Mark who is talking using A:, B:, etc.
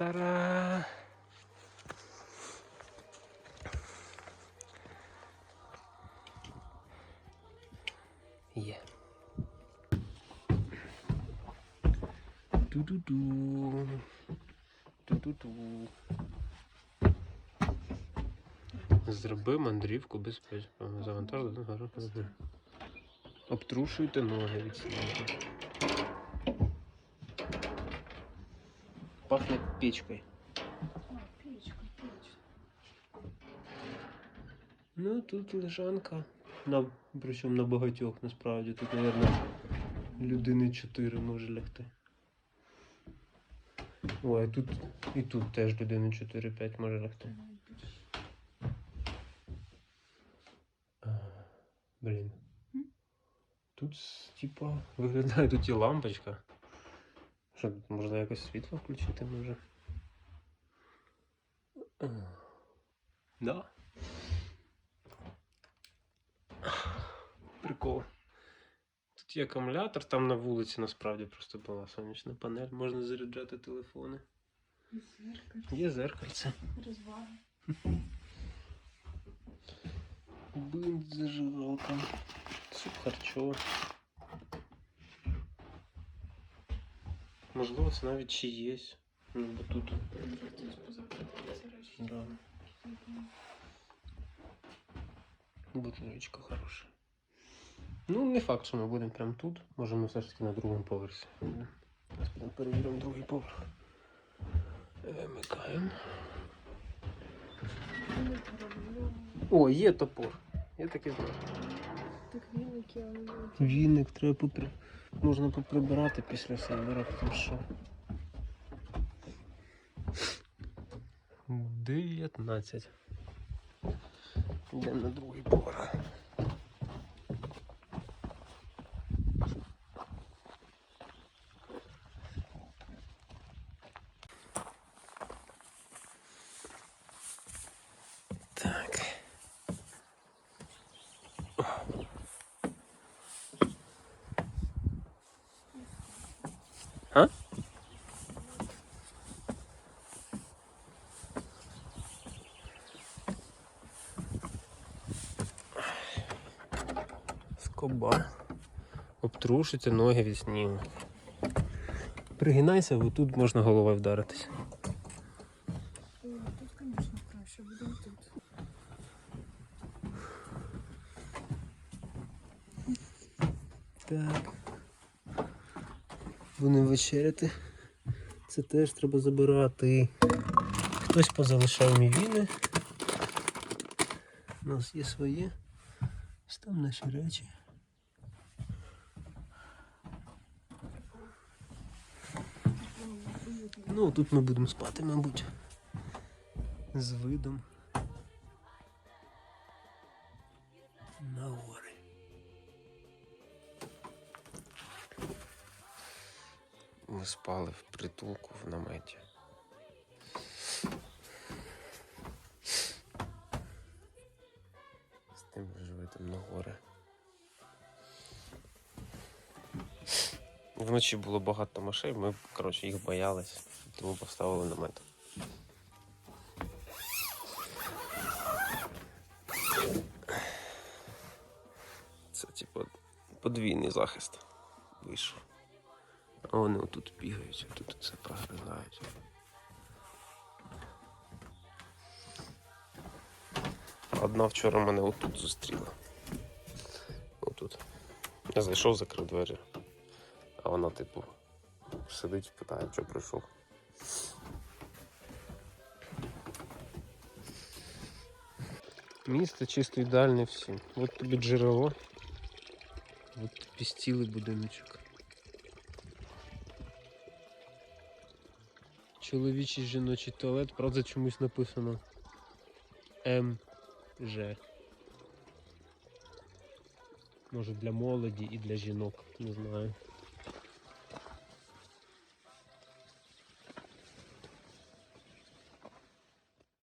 A: Тара. Є. Ту-ту-ту. Ту-ту-ту. Зроби мандрівку безпечно. Завантаж один гарно. Обтрушуйте ноги від снігу. Пахне печкою.
B: А, печка, печка.
A: Ну, тут лежанка. На, причому на багатьох насправді. Тут, мабуть, людини 4 може лягти. Ой, а тут і тут теж людини 4-5 може лягти. Блін. Тут, типа, виглядає тут і лампочка. Що можна якось світло включити може? Да. Прикол. Тут є акумулятор, там на вулиці насправді просто була сонячна панель, можна заряджати телефони.
B: І зеркало.
A: Є зеркальце.
B: Розваги.
A: Бинт, зажигалка. Суп харчово. Можливо, це навіть чи є. Ну, бо тут.
B: Хтось позакривався речі.
A: Да. Бутилочка хороша. Ну, не факт, що ми будемо прямо тут. Може, ми все ж таки на другому поверсі. Зараз підемо перевіримо другий поверх. Вимикаємо.
B: Вони зроблю.
A: О, є топор. Я таки знаю.
B: Так віники, але
A: Віник треба попри... Можна поприбирати після себе, тому що. 19. Йдемо на другий поверх. Скоба. Обтрушуйте ноги від снігу. Пригинайся, бо тут можна головою вдаритись.
B: Тут, звісно, краще, будемо тут.
A: Так. Будемо вечеряти. Це теж треба забирати. Хтось позалишав мівіни. У нас є своє. Там наші речі. Ну, тут ми будемо спати, мабуть. З видом. На гори. Ми спали в притулку в наметі. З тим ж видом на гори. Вночі було багато мишей, ми, коротше, їх боялись, тому поставили намет. Це, типу, подвійний захист вийшов. А вони отут бігають, тут це прогризають. Одна вчора мене отут зустріла. Отут. Я зайшов, закрив двері. А вона, типу, сидить, питає, що прийшов. Місто чисто ідеальне всім. От тобі джерело. От тобі стілий будиночок. Чоловічий жіночий туалет, правда, чомусь написано МЖ. Може для молоді і для жінок, не знаю.